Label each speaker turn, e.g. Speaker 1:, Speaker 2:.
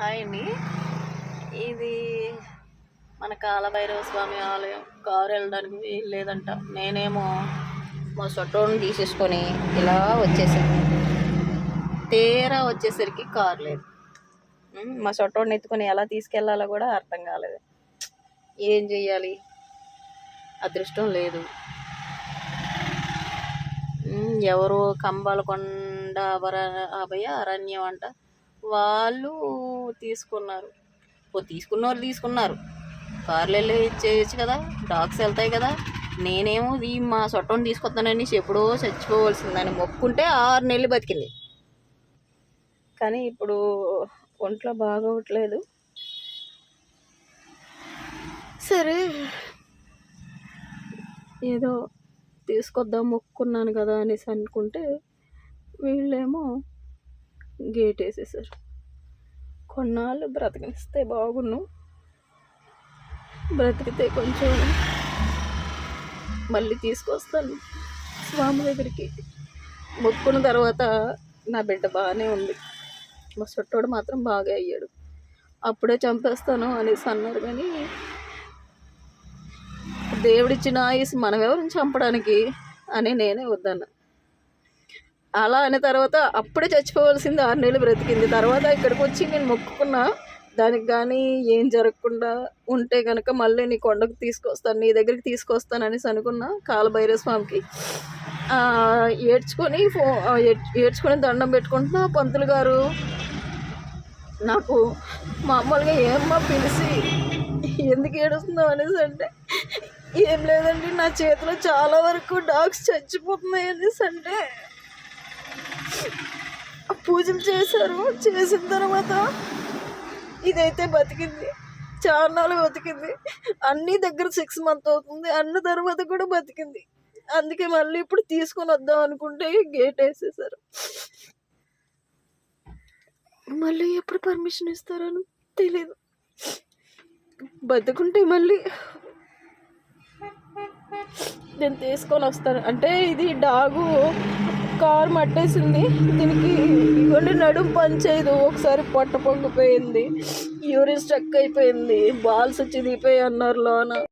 Speaker 1: Hi అండి. ఇది మన కాలభైరవ స్వామి ఆలయం. కారు వెళ్ళడానికి లేదంట నేనేమో మా సొట్టోని తీసేసుకొని ఇలా వచ్చేసాను తీరా వచ్చేసరికి కారు లేదు. మా సొట్టోడిని ఎత్తుకొని ఎలా తీసుకెళ్ళాలో కూడా అర్థం కాలేదు. ఏం చెయ్యాలి? అదృష్టం లేదు. ఎవరు కంబాల కంబాలకొండ అభర అభయ అరణ్యం అంట. వాళ్ళు తీసుకున్నారు. ఓ తీసుకున్న వాళ్ళు తీసుకున్నారు. కార్లు వెళ్ళి చేయొచ్చు కదా డాగ్స్ వెళ్తాయి కదా. నేనేమో ఈ మా సొట్టం తీసుకొస్తానని ఎప్పుడో చచ్చిపోవలసిందని మొక్కుంటే ఆరు నెలలు బతికింది. కానీ ఇప్పుడు ఒంట్లో బాగోవట్లేదు. సరే ఏదో తీసుకొద్దాం మొక్కున్నాను కదా అనేసి అనుకుంటే వీళ్ళేమో గేట్ వేసేసారు కొన్నాళ్ళు బ్రతకనిస్తే బాగున్ను. బ్రతికితే కొంచెం మళ్ళీ తీసుకొస్తాను. స్వామి దగ్గరికి. మొక్కున్న తర్వాత నా బిడ్డ బాగానే ఉంది. మా చుట్టోడు మాత్రం బాగా అయ్యాడు. అప్పుడే చంపేస్తాను అనేసి అన్నారు కానీ దేవుడిచ్చిన ఆయుస్ మనం ఎవరిని చంపడానికి అని నేనే వద్దన్నా. అలా అనే తర్వాత అప్పుడే చచ్చిపోవాల్సింది ఆరు నెలలు బ్రతికింది. తర్వాత ఇక్కడికి వచ్చి నేను మొక్కుకున్నా దానికి కానీ ఏం జరగకుండా ఉంటే కనుక మళ్ళీ నీ కొండకు తీసుకొస్తాను నీ దగ్గరికి తీసుకొస్తాను అనేసి అనుకున్నా కాలభైరవ స్వామికి ఏడ్చుకొని ఫో ఏడ్చుకొని దండం పెట్టుకుంటున్నా పంతులు గారు. నాకు మామూలుగా ఏమ్మా పిలిచి ఎందుకు ఏడుస్తున్నావు అనేసి అంటే ఏం లేదండి నా చేతిలో చాలా వరకు డాగ్స్ చచ్చిపోతున్నాయి అనేసి అంటే పూజలు చేశారు. చేసిన తర్వాత ఇదైతే బతికింది. చార్నాలు బతికింది. అన్ని దగ్గర సిక్స్ మంత్ అవుతుంది. అన్న తర్వాత కూడా బతికింది. అందుకే మళ్ళీ ఇప్పుడు తీసుకొని వద్దాం అనుకుంటే గేట్ వేసేసారు. మళ్ళీ ఎప్పుడు పర్మిషన్ ఇస్తారని తెలియదు బతుకుంటే మళ్ళీ నేను తీసుకొని వస్తాను. అంటే ఇది డాగు కారు మట్టేసింది. దీనికి ఇవ్వండి నడుము పనిచేయదు ఒకసారి పొట్ట పొంగిపోయింది. యూరిన్ స్ట్రక్ అయిపోయింది. బాల్స్ వచ్చి దిగిపోయి అన్నారు లోన.